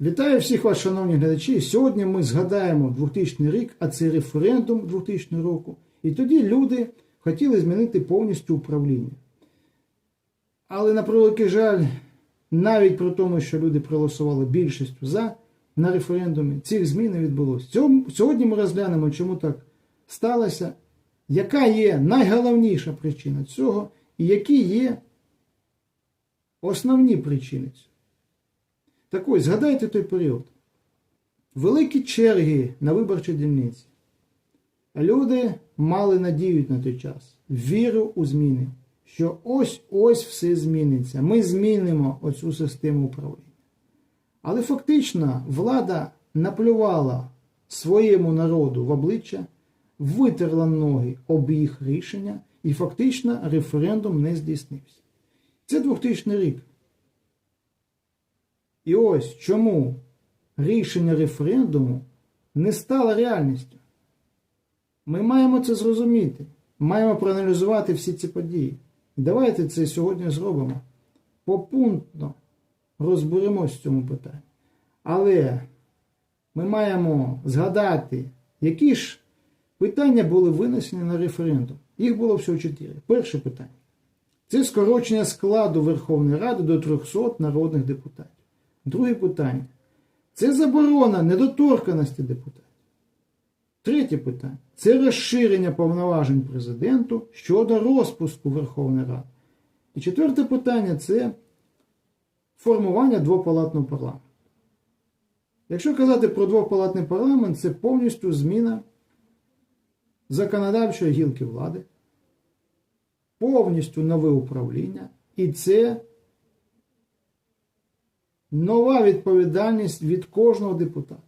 Вітаю всіх вас, шановні глядачі. Сьогодні ми згадаємо 2000 рік, а це референдум 2000 року. І тоді люди хотіли змінити повністю управління. Але на превеликий жаль, навіть при тому, що люди проголосували більшістю за на референдумі, цих змін не відбулося. Сьогодні ми розглянемо, чому так сталося, яка є найголовніша причина цього, і які є основні причини цього. Так ось, згадайте той період. Великі черги на виборчій дільниці. Люди мали надію на той час, віру у зміни, що ось-ось все зміниться. Ми змінимо оцю систему управління. Але фактично влада наплювала своєму народу в обличчя, витерла ноги об їх рішення, і фактично референдум не здійснився. Це 2000 рік. І ось чому рішення референдуму не стало реальністю. Ми маємо це зрозуміти, маємо проаналізувати всі ці події. І давайте це сьогодні зробимо. Попунктно розберемось в цьому питанні. Але ми маємо згадати, які ж питання були винесені на референдум. Їх було всього чотири. Перше питання це скорочення складу Верховної Ради до 300 народних депутатів. Друге питання це заборона недоторканості депутатів. Третє питання це розширення повноважень президенту щодо розпуску Верховної Ради. І четверте питання це формування двопалатного парламенту. Якщо казати про двопалатний парламент, це повністю зміна законодавчої гілки влади, повністю нове управління, і це нова відповідальність від кожного депутата.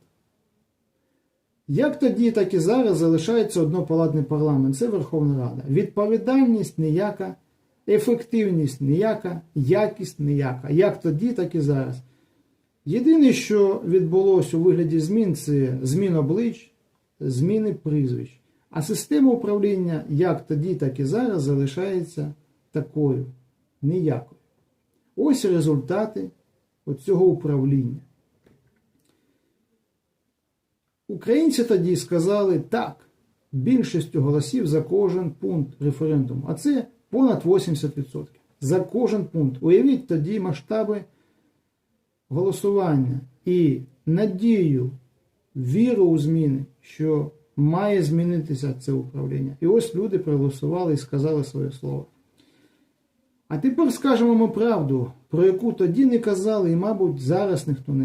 Як тоді, так і зараз залишається однопалатний парламент, це Верховна Рада. Відповідальність ніяка, ефективність ніяка, якість ніяка. Як тоді, так і зараз. Єдине, що відбулося у вигляді змін, це змін облич, зміни прізвищ. А система управління як тоді, так і зараз залишається такою ніякою. Ось результати цього управління. Українці тоді сказали так, більшістю голосів за кожен пункт референдуму, а це понад 80%. За кожен пункт. Уявіть тоді масштаби голосування і надію, віру у зміни, що має змінитися це управління. І ось люди проголосували і сказали своє слово. А тепер скажемо ми правду, про яку тоді не казали, і, мабуть, зараз ніхто не каже.